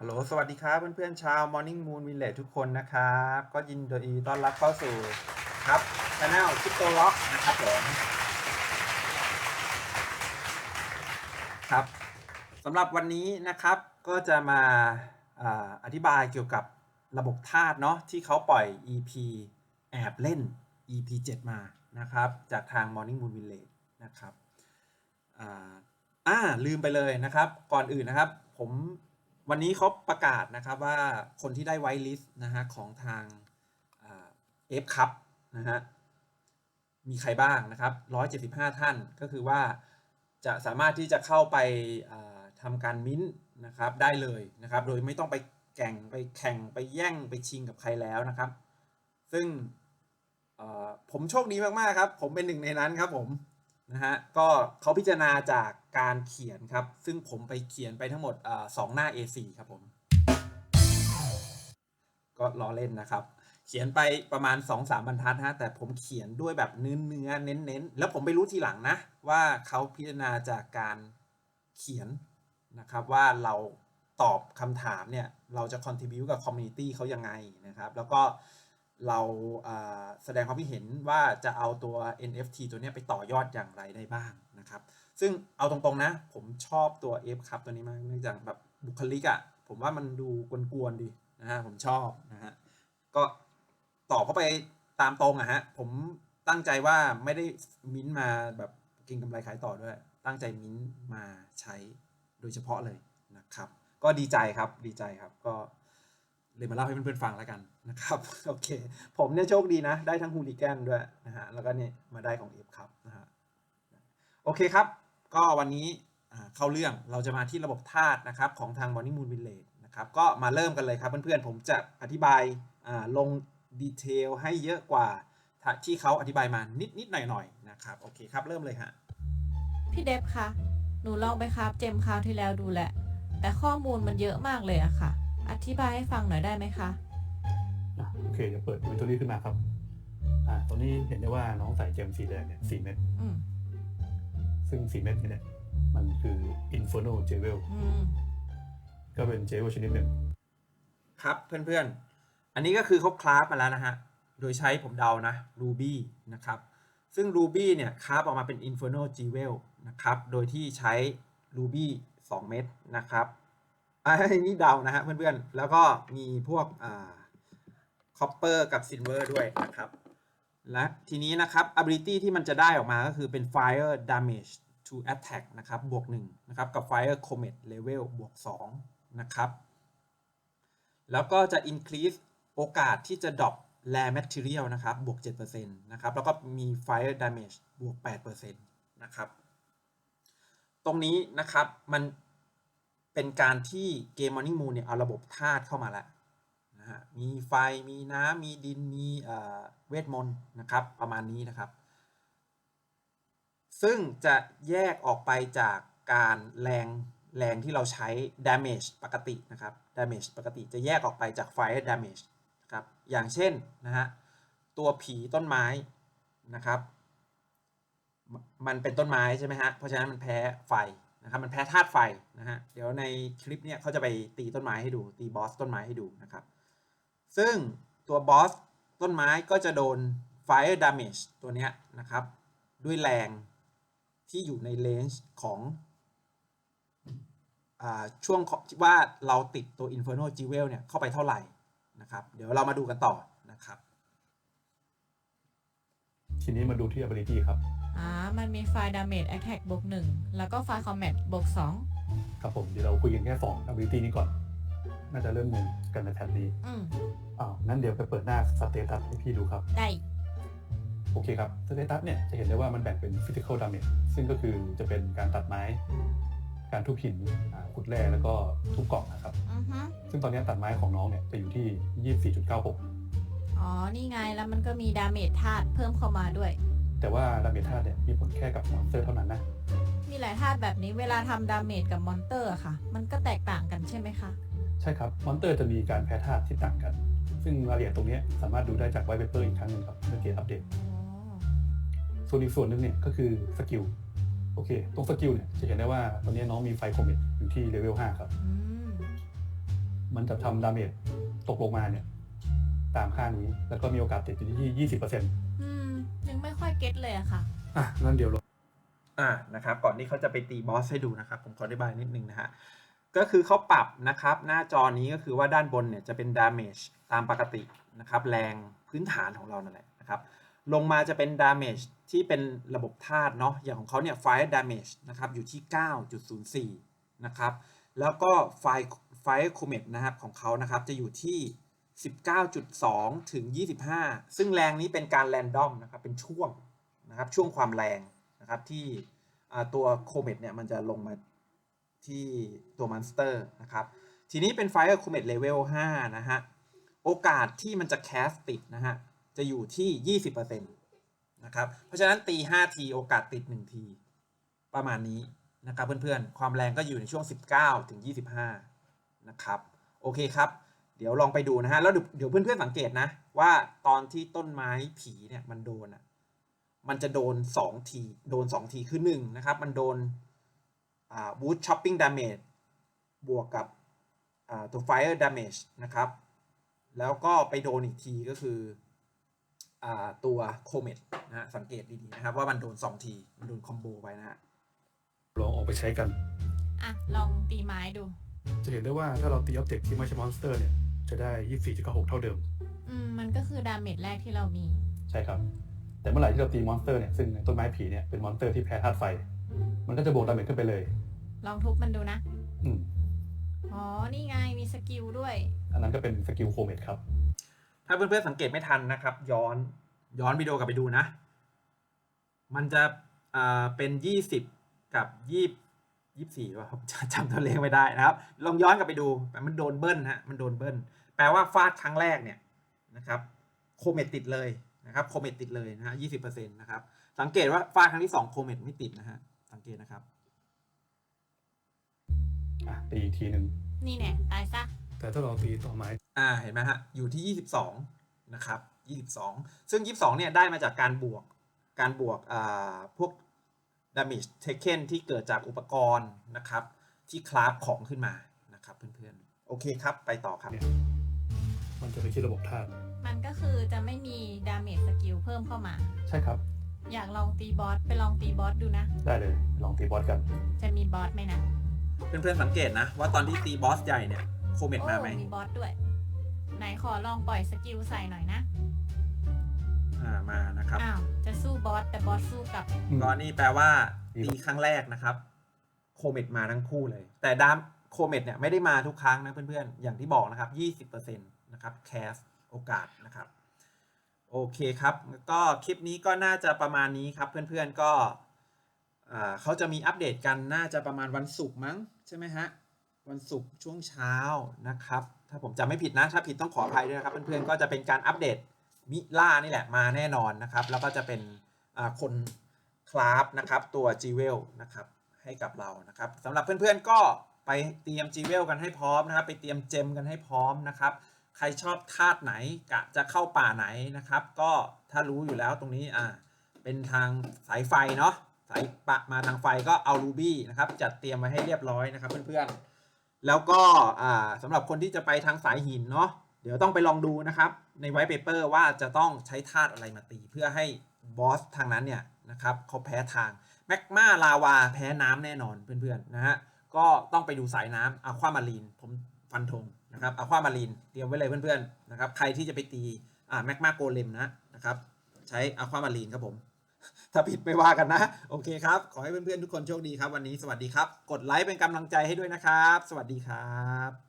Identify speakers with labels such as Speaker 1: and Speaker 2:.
Speaker 1: ฮัลโหล สวัสดีครับ เพื่อนๆ ชาว Morning Moon Village ทุกคนนะครับ ก็ยินดีต้อนรับเข้าสู่ครับช anel คริปโตล็อกนะครับผมครับสำหรับวันนี้นะครับก็จะมาอ่าอธิบายเกี่ยวกับระบบธาตุเนาะที่เขาปล่อย EP แอบเล่น EP 7 มานะครับจากทาง Morning Moon Village นะครับอ่าลืมไปเลยนะครับ ก่อนอื่นนะครับผม วันนี้เขาประกาศนะครับว่าคนที่ได้ไวลิสต์นะฮะของทางเอฟคัพนะฮะมีใครบ้างนะครับ 175 ท่านก็คือว่าจะสามารถที่จะเข้าไปอ่าทำการมิ้นท์นะครับได้เลยนะครับ โดยไม่ต้องไปแข่งไปแข่งไปแย่งไปชิงกับใครแล้วนะครับ ซึ่งผมโชคดีมาก ๆ ครับ ผมเป็นหนึ่งในนั้นครับผม นะฮะก็เขาพิจารณาจากการเขียนครับ ซึ่งผมไปเขียนไปทั้งหมดอสองหน้า A4 ครับผม ก็ล้อเล่นนะครับ เขียนไปประมาณ 2-3บรรทัดฮะแต่ผมเขียนด้วยแบบเนื้อเนื้อเน้นเน้นๆแล้วผมไปรู้ทีหลังนะ ว่าเขาพิจารณาจากการเขียนนะครับว่าเราตอบคำถามเนี่ย เราจะ contribu กับ community เขายังไงนะครับ แล้วก็ เราแสดงความคิดเห็นว่าจะเอาตัว NFT ตัวนี้ไปต่อยอดอย่างไรได้บ้างนะครับ ซึ่งเอาตรงๆนะ ผมชอบตัว F ครับตัวนี้มากเนื่องจากแบบบุคลิกอะ่ะผมว่ามันดูกวนๆดีนะฮะผมชอบนะฮะก็ตอบเข้าไปตามตรงอะฮะผมตั้งใจว่าไม่ได้มิ้นท์มาแบบกินกำไรขายต่อด้วย ตั้งใจมิ้นท์มาใช้โดยเฉพาะเลยนะครับ ก็ดีใจครับดีใจครับก็ เลยมาเล่าให้เพื่อนๆฟังแล้วกันนะครับโอเค ผมเนี่ยโชคดีนะ ได้ทั้งฮูลิแกนด้วยนะฮะแล้วก็เนี่ยมาได้ของเอฟครับนะฮะโอเคครับ ก็วันนี้เข้าเรื่องเราจะมาที่ระบบธาตุนะครับของทาง Morning Moon Village นะครับก็มาเริ่มกันเลยครับเพื่อนๆ ผมจะอธิบายลงดีเทลให้เยอะกว่าที่เขาอธิบายมานิดๆหน่อยๆนะครับโอเคครับเริ่มเลยฮะ
Speaker 2: พี่เดฟคะหนูลองไปครับเจมคราวที่แล้วดูแหละ แต่ข้อมูลมันเยอะมากเลยอะค่ะ อธิบายให้ฟังหน่อยได้ไหมคะ
Speaker 3: อะโอเคเดี๋ยวเปิดวินโทรี่ขึ้นมาครับ อ่าตรงนี้เห็นได้ว่าน้องใส่เจมสีแดงเนี่ยสี่เม็ด
Speaker 2: อืม
Speaker 3: ซึ่งสี่เม็ดนี้เนี่ย มันคือ Inferno Jewel
Speaker 2: อืม
Speaker 3: ก็เป็นเจเวลชนิดหนึ่ง
Speaker 1: ครับเพื่อนๆ อันนี้ก็คือเขาคราฟมาแล้วนะฮะ โดยใช้ผมเดานะ Ruby นะครับ ซึ่ง Ruby เนี่ยคราฟออกมาเป็น Inferno Jewel นะครับ โดยที่ใช้ Ruby 2 เม็ดนะครับ อ่านี่เดานะฮะเพื่อนๆ แล้วก็มีพวกอ่า Copper กับ Silver ด้วยนะครับ และทีนี้นะครับ ability ที่มันจะได้ออกมาก็คือเป็น Fire Damage to Attack นะครับ บวก1นะครับ กับ Fire Comet Level บวก2นะครับ แล้วก็จะ increase โอกาสที่จะดรอป rare material นะครับ บวก7%นะครับ แล้วก็มี fire damage บวก8%นะครับ ตรงนี้นะครับมัน เป็นการที่เกม Morning Moon เนี่ยเอาระบบธาตุเข้ามาแล้วนะฮะมีไฟมีน้ำมีดินมีเอ่อเวทมนต์นะครับประมาณนี้นะครับ ซึ่งจะแยกออกไปจากการแรงแรงที่เราใช้ damage ปกตินะครับ damage ปกติจะแยกออกไปจาก fire damage นะครับอย่างเช่นนะฮะตัวผีต้นไม้นะครับ มันเป็นต้นไม้ใช่ไหมฮะเพราะฉะนั้นมันแพ้ไฟ นะครับมันแพ้ธาตุไฟนะฮะเดี๋ยวในคลิปเนี้ยเขาจะไปตีต้นไม้ให้ดู ตีบอสต้นไม้ให้ดูนะครับ ซึ่งตัวบอสต้นไม้ก็จะโดน fire damage ตัวเนี้ยนะครับ ด้วยแรงที่อยู่ในเลนจ์ของอช่วงของว่าเราติดตัว Inferno Jewel เนี่ยเข้าไปเท่าไหร่นะครับ เดี๋ยวเรามาดูกันต่อนะครับ
Speaker 3: ทีนี้มาดูที่ ability ครับ
Speaker 2: อ่า มันมีไฟล์ damage attack บวกหนึ่งแล้วก็ไฟล์ combat บวกสอง
Speaker 3: ครับผมเดี๋ยวเราคุยกันแค่สอง ability นี้ก่อน น่าจะเริ่มงงกันในแถบนี้
Speaker 2: อืม
Speaker 3: อ้าวนั้นเดี๋ยวไปเปิดหน้าสเตตัสให้พี่ดูครับ
Speaker 2: ได้
Speaker 3: โอเคครับสเตตัสเนี่ยจะเห็นได้ว่ามันแบ่งเป็น physical damage ซึ่งก็คือจะเป็นการตัดไม้ การทุบหินอ่าขุดแร่แล้วก็ทุบกล่องนะครับ
Speaker 2: อือฮึ
Speaker 3: ซึ่งตอนนี้ตัดไม้ของน้องเนี่ยจะอยู่ที่ 24.96
Speaker 2: อ๋อ นี่ไงแล้วมันก็มี damage ธาตุเพิ่มเข้ามาด้วย
Speaker 3: แต่ว่าดาเมจธาตุเนี่ยมีผลแค่กับมอนสเตอร์เท่านั้นนะ
Speaker 2: มีหลายธาตุแบบนี้เวลาทำ damage กับมอนเตอร์อะค่ะ มันก็แตกต่างกันใช่ไหมคะ
Speaker 3: ใช่ครับ มอนสเตอร์จะมีการแพ้ธาตุที่ต่างกัน ซึ่งรายละเอียดตรงเนี้ยสามารถดูได้จากไวท์เปเปอร์อีกครั้งหนึ่งครับเมื่อกี้อัปเดต
Speaker 2: อ๋อ
Speaker 3: ส่วนอีกส่วนหนึ่งเนี่ยก็คือสกิล โอเค ตรงสกิลเนี่ยจะเห็นได้ว่าตอนนี้น้องมีไฟโคเมตอยู่ที่เลเวล5ครับ
Speaker 2: อืม
Speaker 3: มันจะทำดาเมจตกลงมาเนี่ย ตามค่านี้ แล้วก็มีโอกาสติดอยู่ที่20%อ
Speaker 2: อืมยังไม่ค่อยเก็ตเลยอะค่ะ่ะ
Speaker 3: งั้นเดี๋ยวเรา
Speaker 1: อ่านะครับก่อนที่เขาจะไปตีบอสให้ดูนะครับ ผมขออธิบายนิดนึงนะฮะก็คือเขาปรับนะครับหน้าจอนี้ก็คือว่าด้านบนเนี่ยจะเป็นดาเมจตามปกตินะครับแรงพื้นฐานของเรานั่นแหละนะครับลงมาจะเป็นดาเมจที่เป็นระบบธาตุเนาะอย่างของเขาเนี่ย Fire Damage นะครับอยู่ที่ 9.04 นะครับแล้วก็ Fire Fire Comet นะครับของเขานะครับจะอยู่ที่ 19.2 ถึง 25 ซึ่งแรงนี้เป็นการแรนดอมนะครับ เป็นช่วงนะครับ ช่วงความแรงนะครับที่ตัว Comet เนี่ยมันจะลงมาที่ตัวมอนสเตอร์นะครับ ทีนี้เป็น Fire Comet Level 5นะฮะ โอกาสที่มันจะแคสติดนะฮะ จะอยู่ที่ 20%นะครับ เพราะฉะนั้นตี 5 ที โอกาสติด 1 ที ประมาณนี้นะครับเพื่อนๆ ความแรงก็อยู่ในช่วง 19 ถึง 25 นะครับ โอเคครับ เดี๋ยวลองไปดูนะฮะ แล้วเดี๋ยวเดี๋ยวเพื่อนๆสังเกตนะ ว่าตอนที่ต้นไม้ผีเนี่ยมันโดนอะมันจะโดน 2 ที โดน 2 ทีคือ1นะครับ มันโดนอ่า wood chopping damage บวกกับอ่าตัว fire damage นะครับ แล้วก็ไปโดนอีกทีก็คืออ่าตัวโคเมตนะฮะสังเกตดีๆนะครับ ว่ามันโดน 2 ที มันโดนคอมโบไปนะฮะ
Speaker 3: ลองออกไปใช้กัน
Speaker 2: อะ ลองตีไม้ดู
Speaker 3: จะเห็นได้ว่าถ้าเราตีออบเจกต์ที่ไม่ใช่มอนสเตอร์เนี่ย จะได้24.96เท่าเดิม
Speaker 2: อืมมันก็คือดาเมจแรกที่เรามี
Speaker 3: ใช่ครับ แต่เมื่อไหร่ที่เราตีมอนสเตอร์เนี่ยซึ่งต้นไม้ผีเนี่ยเป็นมอนสเตอร์ที่แพ้ธาตุไฟ มันก็จะบวกดาเมจขึ้นไปเลย
Speaker 2: ลองทุบมันดูนะ
Speaker 3: อืม
Speaker 2: อ๋อ นี่ไงมีสกิลด้วย
Speaker 3: อันนั้นก็เป็นสกิลโคเมตครับ
Speaker 1: ถ้าเพื่อนๆสังเกตไม่ทันนะครับ ย้อนย้อนวิดีโอกลับไปดูนะ มันจะอ่าเป็น20กับยี่ ยี่สี่ว่าผมจำตัวเลขไม่ได้นะครับ ลองย้อนกลับไปดูมันโดนเบิ้ลฮะมันโดนเบิ้ลแปลว่าฟาดครั้งแรกเนี่ยนะครับโคเมตติดเลยนะครับโคเมตติดเลยนะฮะยี่สิบเปอร์เซ็นต์นะครับสังเกตว่าฟาดครั้งที่สองโคเมตไม่ติดนะฮะสังเกตนะครับ
Speaker 3: อะตีอีกทีหนึ่ง
Speaker 2: นี่แน่ตายซะ
Speaker 3: แต่ถ้าเราตีต่อไม้
Speaker 1: อ่าเห็นไหมฮะอยู่ที่22นะครับ22ซึ่ง22เนี่ยได้มาจากการบวกการบวกอ่าพวก damage taken ที่เกิดจากอุปกรณ์นะครับ ที่คราฟของขึ้นมานะครับเพื่อนๆ โอเคครับ ไปต่อครับ
Speaker 3: เนี่ยมันจะไปคิดระบบธาตุ
Speaker 2: มันก็คือจะไม่มีดาเมจสกิลเพิ่มเข้ามา
Speaker 3: ใช่ครับ
Speaker 2: อยากลองตีบอสไปลองตีบอสดูนะ
Speaker 3: ได้เลย ลองตีบอสกัน
Speaker 2: จะมีบอสไหมนะ
Speaker 1: เพื่อนๆสังเกตนะ ว่าตอนที่ตีบอสใหญ่เนี่ยโคเมตมาไหม
Speaker 2: โอ้มีบอสด้วย ไหนขอลองปล่อยสกิลใส่หน่อยนะ
Speaker 1: อ่ามานะครับ
Speaker 2: อ้าวจะสู้บอสแต่บอสสู้กลับ
Speaker 1: ก็นี่แปลว่าตีครั้งแรกนะครับ โคเมตมาทั้งคู่เลย แต่ดามโคเมตเนี่ยไม่ได้มาทุกครั้งนะเพื่อนๆ อย่างที่บอกนะครับ 20%นะครับแคสโอกาสนะครับ โอเคครับ ก็คลิปนี้ก็น่าจะประมาณนี้ครับ เพื่อนๆก็อ่าเขาจะมีอัปเดตกันน่าจะประมาณวันศุกร์มั้งใช่ไหมฮะวันศุกร์ช่วงเช้านะครับ ถ้าผมจำไม่ผิดนะ ถ้าผิดต้องขออภัยด้วยนะครับ เพื่อนๆ ก็จะเป็นการอัปเดต มิล่านี่แหละมาแน่นอนนะครับ แล้วก็จะเป็นคนคราฟนะครับตัวจีเวลนะครับให้กับเรานะครับสำหรับเพื่อนๆก็ไปเตรียมจีเวลกันให้พร้อมนะครับ ไปเตรียมเจมกันให้พร้อมนะครับ ใครชอบธาตุไหนกะจะเข้าป่าไหนนะครับ ก็ถ้ารู้อยู่แล้วตรงนี้อ่าเป็นทางสายไฟเนาะสายปะมาทางไฟก็เอารูบี้นะครับจัดเตรียมไว้ให้เรียบร้อยนะครับเพื่อนๆแล้วก็อ่าสำหรับคนที่จะไปทางสายหินเนาะ ดี๋ยวต้องไปลองดูนะครับ ในไวท์เปเปอร์ว่าจะต้องใช้ธาตุอะไรมาตี เพื่อให้บอสทางนั้นเนี่ยนะครับเขาแพ้ทางแมกมาลาวาแพ้น้ำแน่นอนเพื่อนๆนะฮะก็ต้องไปดูสายน้ำอะความารีนผมฟันธงนะครับอะความารีนเตรียมไว้เลยเพื่อนๆนะครับใครที่จะไปตีอ่าแมกมาโกเลมนะนะครับใช้อะความารีนครับผม ถ้าผิดไม่ว่ากันนะ โอเคครับ ขอให้เพื่อนๆทุกคนโชคดีครับวันนี้สวัสดีครับ กดไลค์เป็นกำลังใจให้ด้วยนะครับ สวัสดีครับ